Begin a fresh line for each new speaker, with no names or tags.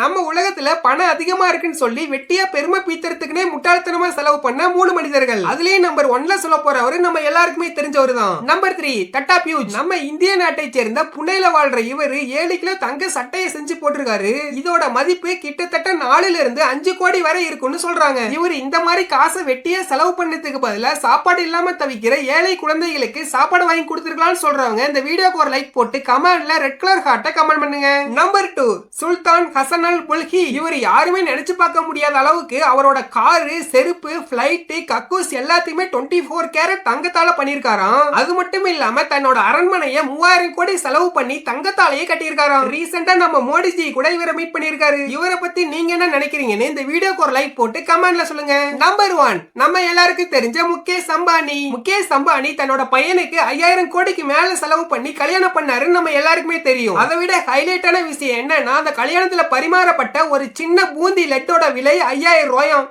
நம்ம உலகத்துல பணம் அதிகமா இருக்குன்னு சொல்லி வெட்டியா பெருமை பீத்தறதுக்குனே முட்டாள்தனமா செலவு பண்ண மூணு மனிதர்கள். அதுலயே நம்பர் ஒன்ல சொல்ல போறவரு நம்ம எல்லாருக்குமே தெரிஞ்சவர் தான் நம்பர் த்ரீ டட்டா பியூஜ். நம்ம இந்திய நாட்டை சேர்ந்த புனேல வாழ்ற இவரு ஏழு கிலோ தங்க சட்டையை செஞ்சு போட்டிருக்காரு. இதோட மதிப்பு கிட்டத்தட்ட நாலுல இருந்து அஞ்சு கோடி வரை இருக்கும்னு சொல்றாங்க. இவர் இந்த மாதிரி காசை வெட்டியா செலவு பண்ணதுக்கு பதிலா சாப்பாடு இல்லாம தவிக்கிற ஏழை குழந்தைகளுக்கு சாப்பாடு வாங்கி கொடுத்துருக்கலாம்னு சொல்றவங்க இந்த வீடியோக்கு ஒரு லைக் போட்டு கமெண்ட்ல ரெட் கலர் ஹார்ட்டை கமெண்ட் பண்ணுங்க. Number two Sultan Hasan al Bulki இவர் யாருமே நினைச்சு பார்க்க முடியாத அளவுக்கு அவரோட காரு செருப்பு பிளைட்டு கக்கூஸ் எல்லாத்தையுமே டுவெண்ட்டி ஃபோர் கேரட் தங்கத்தால பண்ணிருக்காராம் அது மட்டும் இல்லாம தன்னோட அரண்மனையை மூவாயிரம் கோடி செலவு பண்ணி தங்கத்தாலேயே கட்டியிருக்காராம். ரீசெண்டா நம்ம மோடிஜி கூட இவரை மீட் பண்ணியிருக்காரு. இவரை பத்தி நீங்க என்ன நினைக்கிறீங்கன்னு இந்த வீடியோக்கு ஒரு லைக் போட்டு கமெண்ட்ல சொல்லுங்க. நம்பர் ஒன் நம்ம எல்லாருக்கும் தெரிஞ்ச முகேஷ் அம்பானி. முகேஷ் அம்பானி தன்னோட பையனுக்கு ஐயாயிரம் கோடிக்கு மேல செலவு பண்ணி கல்யாணம் பண்ணாருன்னு நம்ம எல்லாருக்குமே தெரியும். அதை விட ஹைலைட்டான விஷயம் என்னன்னா அந்த கல்யாணத்துல பரிமாறப்பட்ட ஒரு சின்ன பூந்தி லெட்டோட விலை ஐயாயிரம் ரூபாயாம்.